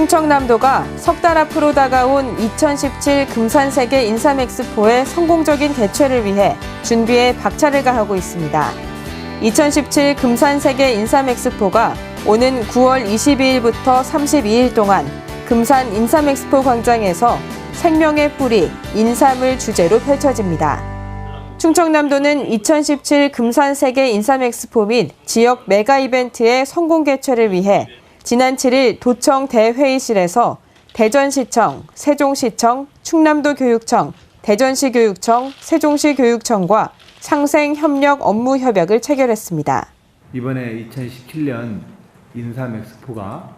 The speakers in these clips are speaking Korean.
충청남도가 석 달 앞으로 다가온 2017 금산세계 인삼엑스포의 성공적인 개최를 위해 준비에 박차를 가하고 있습니다. 2017 금산세계 인삼엑스포가 오는 9월 22일부터 32일 동안 금산 인삼엑스포 광장에서 생명의 뿌리 인삼을 주제로 펼쳐집니다. 충청남도는 2017 금산세계 인삼엑스포 및 지역 메가 이벤트의 성공 개최를 위해 지난 7일 도청 대회의실에서 대전시청, 세종시청, 충남도교육청, 대전시 교육청, 세종시 교육청과 상생 협력 업무 협약을 체결했습니다. 이번에 2017년 인삼 엑스포가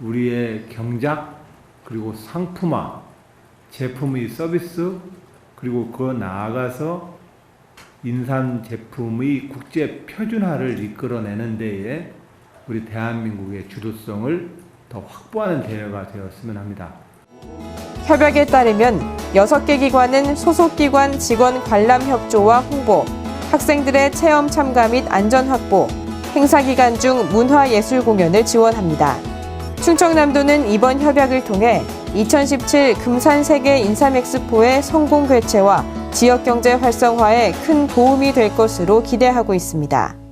우리의 경작 그리고 상품화, 제품의 서비스 그리고 그 나아가서 인삼 제품의 국제 표준화를 이끌어내는 데에 우리 대한민국의 주도성을 더 확보하는 대회가 되었으면 합니다. 협약에 따르면 6개 기관은 소속 기관 직원 관람 협조와 홍보, 학생들의 체험 참가 및 안전 확보, 행사 기간 중 문화 예술 공연을 지원합니다. 충청남도는 이번 협약을 통해 2017 금산 세계 인삼엑스포의 성공 개최와 지역 경제 활성화에 큰 도움이 될 것으로 기대하고 있습니다.